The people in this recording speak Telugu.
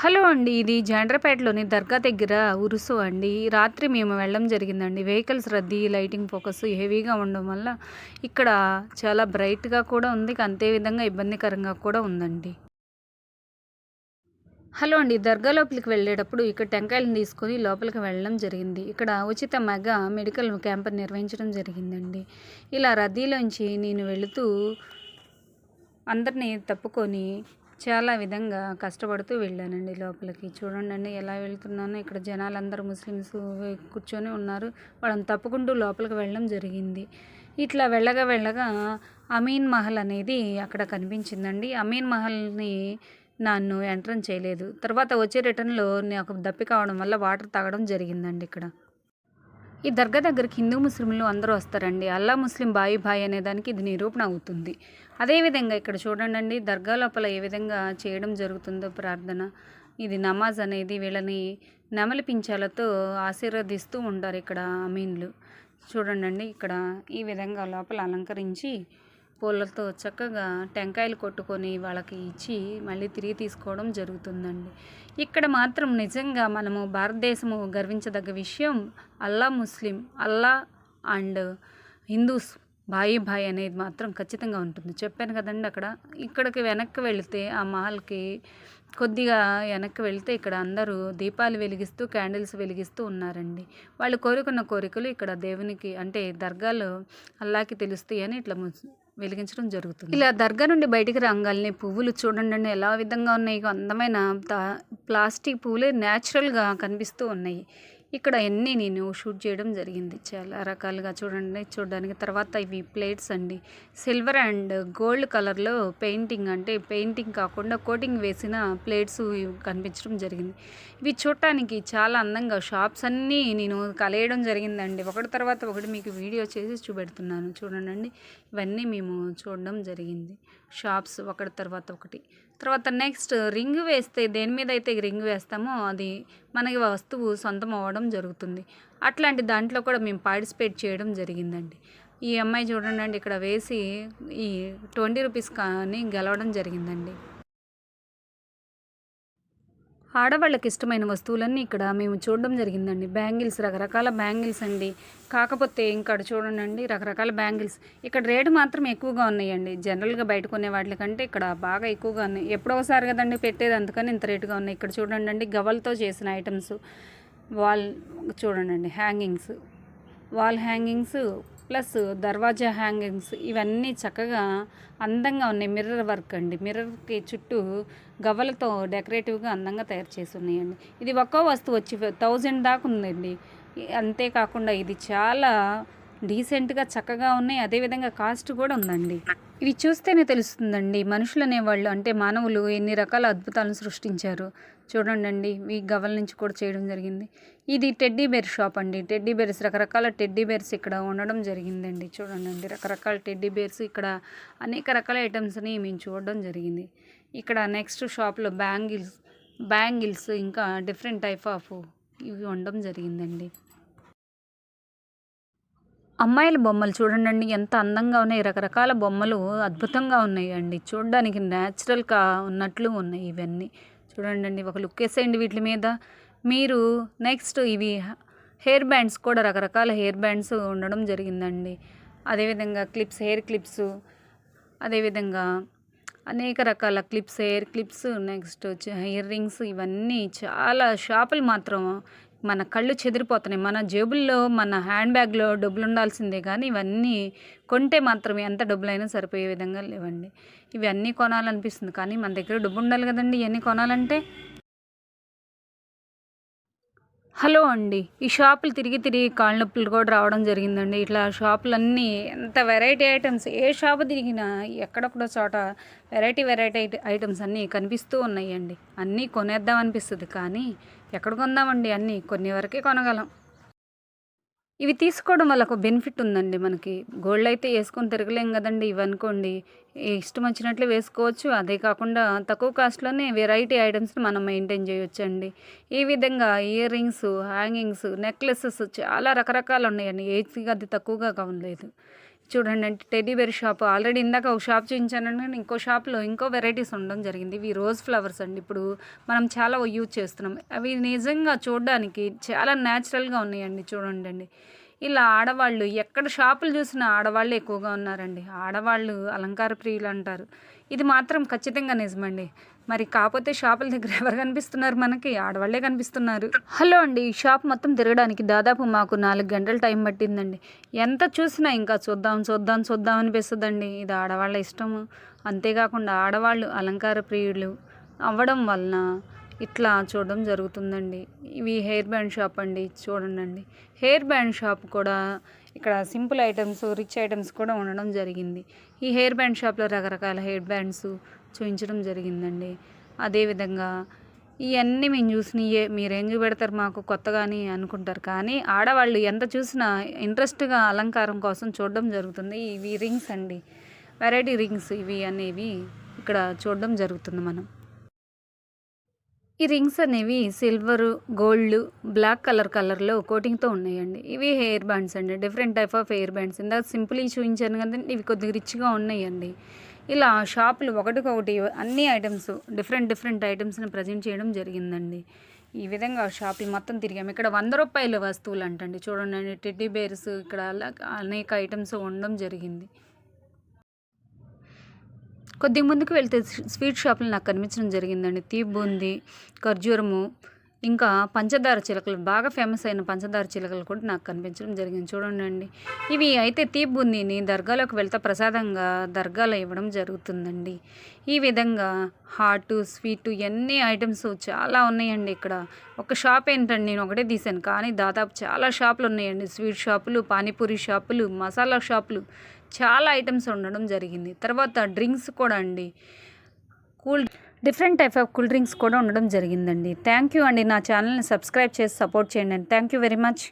హలో అండి ఇది జాండ్రపేటలోని దర్గా దగ్గర ఉరుసు అండి. రాత్రి మేము వెళ్ళడం జరిగిందండి. వెహికల్స్ రద్దీ లైటింగ్ ఫోకస్ హెవీగా ఉండడం వల్ల ఇక్కడ చాలా బ్రైట్గా కూడా ఉంది. అంతే విధంగా ఇబ్బందికరంగా కూడా ఉందండి. హలో అండి దర్గా లోపలికి వెళ్ళేటప్పుడు ఇక్కడ టెంకాయలను తీసుకొని లోపలికి వెళ్ళడం జరిగింది. ఇక్కడ ఉచిత మెగా మెడికల్ క్యాంప్ నిర్వహించడం జరిగిందండి. ఇలా రద్దీలోంచి నేను వెళుతూ అందరినీ తప్పుకొని చాలా విధంగా కష్టపడుతూ వెళ్ళానండి లోపలికి. చూడండి ఎలా వెళ్తున్నానో. ఇక్కడ జనాలందరూ ముస్లిమ్స్ కూర్చొని ఉన్నారు. వాళ్ళని తప్పుకుంటూ లోపలికి వెళ్ళడం జరిగింది. ఇట్లా వెళ్ళగా వెళ్ళగా అమీన్ మహల్ అనేది అక్కడ కనిపించిందండి. అమీన్ మహల్ని నన్ను ఎంట్రన్ చేయలేదు. తర్వాత వచ్చే రిటర్న్లో నాకు దప్పి కావడం వల్ల వాటర్ తాగడం జరిగిందండి ఇక్కడ. ఈ దర్గా దగ్గరికి హిందూ ముస్లింలు అందరూ వస్తారండి. అల్లా ముస్లిం బాయి బాయ్ అనే దానికి ఇది నిరూపణ అవుతుంది. అదేవిధంగా ఇక్కడ చూడండి దర్గా లోపల ఏ విధంగా చేయడం జరుగుతుందో ప్రార్థన. ఇది నమాజ్ అనేది వీళ్ళని నెమలిపించాలతో ఆశీర్వదిస్తూ ఉంటారు ఇక్కడ అమీన్లు. చూడండి ఇక్కడ ఈ విధంగా లోపల అలంకరించి పూలతో చక్కగా టెంకాయలు కొట్టుకొని వాళ్ళకి ఇచ్చి మళ్ళీ తిరిగి తీసుకోవడం జరుగుతుందండి. ఇక్కడ మాత్రం నిజంగా మనము భారతదేశము గర్వించదగ్గ విషయం అల్లా ముస్లిం అల్లా అండ్ హిందూస్ బాయి బాయి అనేది మాత్రం ఖచ్చితంగా ఉంటుంది. చెప్పాను కదండి అక్కడ ఇక్కడికి వెనక్కి వెళితే ఆ మహల్కి కొద్దిగా వెనక్కి వెళితే ఇక్కడ అందరూ దీపాలు వెలిగిస్తూ క్యాండిల్స్ వెలిగిస్తూ ఉన్నారండి. వాళ్ళు కోరుకున్న కోరికలు ఇక్కడ దేవునికి అంటే దర్గాలో అల్లాకి తెలుస్తాయి అని ఇట్లా వెలిగించడం జరుగుతుంది. ఇలా దర్గా నుండి బయటికి రంగాలని పువ్వులు చూడండి ఎలా విధంగా ఉన్నాయి అందమైన ప్లాస్టిక్ పువ్వులే న్యాచురల్గా కనిపిస్తూ ఉన్నాయి. ఇక్కడ అన్నీ నేను షూట్ చేయడం జరిగింది. చాలా రకాలుగా చూడండి చూడడానికి తర్వాత ఇవి ప్లేట్స్ అండి. సిల్వర్ అండ్ గోల్డ్ కలర్లో పెయింటింగ్ అంటే పెయింటింగ్ కాకుండా కోటింగ్ వేసిన ప్లేట్స్ కనిపించడం జరిగింది. ఇవి చూడటానికి చాలా అందంగా షాప్స్ అన్నీ నేను కలయడం జరిగిందండి. ఒకటి తర్వాత ఒకటి మీకు వీడియో చేసి చూపెడుతున్నాను. చూడండి ఇవన్నీ మేము చూడడం జరిగింది. షాప్స్ ఒకటి తర్వాత ఒకటి. తర్వాత నెక్స్ట్ రింగ్ వేస్తే దేని మీద అయితే రింగ్ వేస్తామో అది మనకి వస్తువు సొంతం అవ్వడం జరుగుతుంది. అట్లాంటి దాంట్లో కూడా మేము పార్టిసిపేట్ చేయడం జరిగిందండి. ఈ అమ్మాయి చూడండి ఇక్కడ వేసి ఈ ట్వంటీ రూపీస్ కానీ గెలవడం జరిగిందండి. ఆడవాళ్ళకి ఇష్టమైన వస్తువులన్నీ ఇక్కడ మేము చూడడం జరిగిందండి. బ్యాంగిల్స్ రకరకాల బ్యాంగిల్స్ అండి. కాకపోతే ఇంకా చూడండి రకరకాల బ్యాంగిల్స్. ఇక్కడ రేటు మాత్రం ఎక్కువగా ఉన్నాయండి. జనరల్గా బయట కొనే వాటి కంటే ఇక్కడ బాగా ఎక్కువగా ఉన్నాయి. ఎప్పుడో ఒకసారి కదండి పెట్టేది అందుకని ఇంత రేటుగా ఉన్నాయి. ఇక్కడ చూడండి గవల్తో చేసిన ఐటమ్స్. వాల్ చూడండి హ్యాంగింగ్స్. వాల్ హ్యాంగింగ్స్ ప్లస్ దర్వాజా హ్యాంగింగ్స్ ఇవన్నీ చక్కగా అందంగా ఉన్నాయి. మిర్రర్ వర్క్ అండి. మిర్రర్కి చుట్టూ గవ్వలతో డెకరేటివ్గా అందంగా తయారు చేసి ఉన్నాయండి. ఇది ఒక్కో వస్తువు వచ్చి థౌజండ్ దాకా ఉందండి. అంతేకాకుండా ఇది చాలా డీసెంట్గా చక్కగా ఉన్నాయి. అదేవిధంగా కాస్ట్ కూడా ఉందండి. ఇవి చూస్తేనే తెలుస్తుందండి. మనుషులు అనేవాళ్ళు అంటే మానవులు ఎన్ని రకాల అద్భుతాలను సృష్టించారు. చూడండి ఈ గవల నుంచి కూడా చేయడం జరిగింది. ఇది టెడ్డీ బేర్ షాప్ అండి. టెడ్డీ బేర్స్ రకరకాల టెడ్డీ బేర్స్ ఇక్కడ ఉండడం జరిగిందండి. చూడండి రకరకాల టెడ్డీ బేర్స్ ఇక్కడ అనేక రకాల ఐటమ్స్ని మేము చూడడం జరిగింది. ఇక్కడ నెక్స్ట్ షాప్లో బ్యాంగిల్స్ బ్యాంగిల్స్ ఇంకా డిఫరెంట్ టైప్ ఆఫ్ ఇవి ఉండడం జరిగిందండి. అమ్మాయిల బొమ్మలు చూడండి ఎంత అందంగా ఉన్నాయి. రకరకాల బొమ్మలు అద్భుతంగా ఉన్నాయండి. చూడడానికి న్యాచురల్గా ఉన్నట్లు ఉన్నాయి ఇవన్నీ. చూడండి ఒక లుక్ వేసేయండి వీటి మీద. మీరు నెక్స్ట్ ఇవి హెయిర్ బ్యాండ్స్ కూడా రకరకాల హెయిర్ బ్యాండ్స్ ఉండడం జరిగిందండి. అదేవిధంగా క్లిప్స్ హెయిర్ క్లిప్స్ అదేవిధంగా అనేక రకాల clips hair clips next earrings ఇవన్నీ చాలా షాపులు మాత్రం మన కళ్ళు చెదిరిపోతున్నాయి. మన జేబుల్లో మన హ్యాండ్ బ్యాగ్లో డబ్బులు ఉండాల్సిందే కానీ ఇవన్నీ కొంటే మాత్రం ఎంత డబ్బులైనా సరిపోయే విధంగా లేవండి. ఇవన్నీ కొనాలనిపిస్తుంది. కానీ మన దగ్గర డబ్బు ఉండాలి కదండి. ఇవన్నీ కొనాలంటే హలో అండి. ఈ షాపులు తిరిగి తిరిగి కాళ్ళ నొప్పులు కూడా రావడం జరిగిందండి. ఇట్లా షాపులన్నీ ఎంత వెరైటీ ఐటమ్స్ ఏ షాపు తిరిగినా ఎక్కడొక్కడో చోట వెరైటీ వెరైటీ ఐటమ్స్ అన్నీ కనిపిస్తూ ఉన్నాయండి. అన్నీ కొనేద్దాం అనిపిస్తుంది కానీ ఎక్కడ కొందామండి అన్నీ? కొన్ని వరకే కొనగలం. ఇవి తీసుకోవడం వల్ల ఒక బెనిఫిట్ ఉందండి మనకి. గోల్డ్ అయితే వేసుకొని తిరగలేం కదండి ఇవి అనుకోండి. ఇష్టం వచ్చినట్లు వేసుకోవచ్చు. అదే కాకుండా తక్కువ కాస్ట్లోనే వెరైటీ ఐటమ్స్ని మనం మెయింటైన్ చేయొచ్చండి. ఈ విధంగా ఇయర్ రింగ్స్ హ్యాంగింగ్స్ నెక్లెసెస్ చాలా రకరకాలు ఉన్నాయండి. ఏది అది తక్కువగా కావలేదు చూడండి అంటే టెడ్డీ బేర్ షాప్ ఆల్రెడీ ఇందాక ఒక షాప్ చూపించాను కానీ ఇంకో షాప్లో ఇంకో వెరైటీస్ ఉండడం జరిగింది. ఇవి రోజ్ ఫ్లవర్స్ అండి. ఇప్పుడు మనం చాలా యూజ్ చేస్తున్నాం. అవి నిజంగా చూడడానికి చాలా న్యాచురల్గా ఉన్నాయండి చూడండి అండి ఇలా ఆడవాళ్ళు ఎక్కడ షాపులు చూసినా ఆడవాళ్ళు ఎక్కువగా ఉన్నారండి. ఆడవాళ్ళు అలంకార ప్రియులు అంటారు. ఇది మాత్రం ఖచ్చితంగా నిజమండి. మరి కాకపోతే షాపుల దగ్గర ఎవరు కనిపిస్తున్నారు మనకి? ఆడవాళ్ళే కనిపిస్తున్నారు. హలో అండి ఈ షాప్ మొత్తం తిరగడానికి దాదాపు మాకు నాలుగు గంటల టైం పట్టిందండి. ఎంత చూసినా ఇంకా చూద్దాం చూద్దాం చూద్దాం అనిపిస్తుందండి. ఇది ఆడవాళ్ళ ఇష్టము. అంతేకాకుండా ఆడవాళ్ళు అలంకార ప్రియులు అవ్వడం వలన ఇట్లా చూడడం జరుగుతుందండి. ఇవి హెయిర్ బ్యాండ్ షాప్ అండి చూడండి హెయిర్ బ్యాండ్ షాప్ కూడా ఇక్కడ సింపుల్ ఐటమ్స్ రిచ్ ఐటమ్స్ కూడా ఉండడం జరిగింది. ఈ హెయిర్ బ్యాండ్ షాప్లో రకరకాల హెయిర్ బ్యాండ్స్ చూపించడం జరిగిందండి. అదేవిధంగా ఇవన్నీ మేము చూసినయే మీరేం చూపెడతారు మాకు కొత్తగాని అనుకుంటారు. కానీ ఆడవాళ్ళు ఎంత చూసినా ఇంట్రెస్ట్గా అలంకారం కోసం చూడడం జరుగుతుంది. ఇవి రింగ్స్ అండి. వెరైటీ రింగ్స్ ఇవి అనేవి ఇక్కడ చూడడం జరుగుతుంది మనం. ఈ రింగ్స్ అనేవి సిల్వరు గోల్డ్ బ్లాక్ కలర్ కలర్లో కోటింగ్తో ఉన్నాయండి. ఇవి హెయిర్ బ్యాండ్స్ అండి. Different type of hair bands. ఇందాక సింపుల్గా చూపించాను కదండి ఇవి కొద్దిగా రిచ్గా ఉన్నాయండి. ఇలా షాపులు ఒకటికొకటి అన్ని ఐటమ్స్ డిఫరెంట్ డిఫరెంట్ ఐటమ్స్ని ప్రజెంట్ చేయడం జరిగిందండి. ఈ విధంగా షాపులు మొత్తం తిరిగాము. ఇక్కడ వంద రూపాయల వస్తువులు అంటండి. చూడండి టెడ్డీ బేర్స్ ఇక్కడ అలా అనేక ఐటమ్స్ ఉండడం జరిగింది. కొద్దిగా ముందుకు వెళ్తే స్వీట్ షాపులు నాకు కనిపించడం జరిగిందండి. తీపి బూంది ఖర్జూరము ఇంకా పంచదార చిలకలు బాగా ఫేమస్ అయిన పంచదార చిలకలు కూడా నాకు కనిపించడం జరిగింది. చూడండి అండి. ఇవి అయితే తీపి దర్గాలోకి వెళ్తే ప్రసాదంగా దర్గాలో ఇవ్వడం జరుగుతుందండి. ఈ విధంగా హాటు స్వీటు ఎన్ని ఐటమ్స్ చాలా ఉన్నాయండి ఇక్కడ. ఒక షాప్ ఏంటండి? నేను ఒకటే తీశాను. కానీ దాదాపు చాలా షాపులు ఉన్నాయండి. స్వీట్ షాపులు పానీపూరి షాపులు మసాలా షాపులు చాలా ఐటమ్స్ ఉండడం జరిగింది. తర్వాత డ్రింక్స్ కూడా అండి. Cool different type of cool drinks కూడా ఉండడం జరిగిందండి. థ్యాంక్ యూ అండి. నా ఛానల్ని సబ్స్క్రైబ్ చేసి సపోర్ట్ చేయండి థ్యాంక్ యూ వెరీ మచ్.